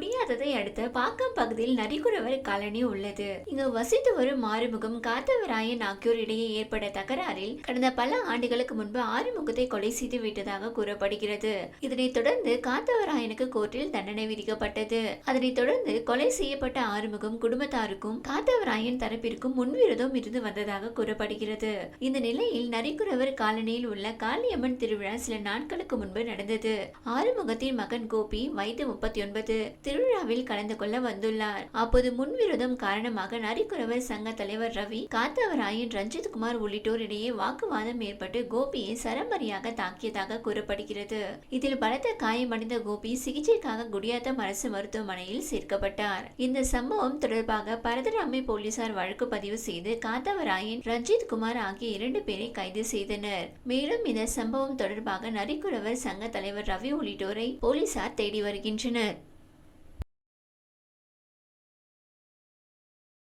முடியாததை அடுத்து பாக்கம் பகுதியில் நரிக்குறவர் காலனி உள்ளது. இங்கு வசித்து வரும் ஆறுமுகம் காத்தவராயன் ஆகியோர் இடையே ஏற்பட்ட தகராறில் கடந்த பல ஆண்டுகளுக்கு முன்பு ஆறுமுகத்தை கொலை செய்து விட்டதாக கூறப்படுகிறது. இதனைத் தொடர்ந்து காத்தவராயனுக்கு கோர்ட்டில் தண்டனை விதிக்கப்பட்டது. அதனைத் தொடர்ந்து கொலை செய்யப்பட்ட ஆறுமுகம் குடும்பத்தாருக்கும் காத்தவராயன் தரப்பிற்கும் முன்விரோதம் இருந்து வந்ததாக கூறப்படுகிறது. இந்த நிலையில் நரிக்குறவர் காலனியில் உள்ள காளியம்மன் திருவிழா சில நாட்களுக்கு முன்பு நடந்தது. ஆறுமுகத்தின் மகன் கோபி வயது முப்பத்தி ஒன்பது திருவிழாவில் கலந்து கொள்ள வந்துள்ளார். அப்போது முன்விரோதம் காரணமாக நரிக்குறவர் சங்க தலைவர் ரவி காத்தவராயன் ரஞ்சித் குமார் உள்ளிட்டோர் இடையே வாக்குவாதம் ஏற்பட்டு கோபியை சரமரியாக தாக்கியதாக கூறப்படுகிறது. இதில் பலத்த காயமடைந்த கோபி சிகிச்சைக்காக குடியாத்தம் அரசு மருத்துவமனையில் சேர்க்கப்பட்டார். இந்த சம்பவம் தொடர்பாக பரதராமை போலீசார் வழக்கு பதிவு செய்து காத்தவராயன் ரஞ்சித் குமார் ஆகிய இரண்டு பேரை கைது செய்தனர். மேலும் இந்த சம்பவம் தொடர்பாக நரிக்குறவர் சங்க தலைவர் ரவி உள்ளிட்டோரை போலீசார் தேடி வருகின்றனர்.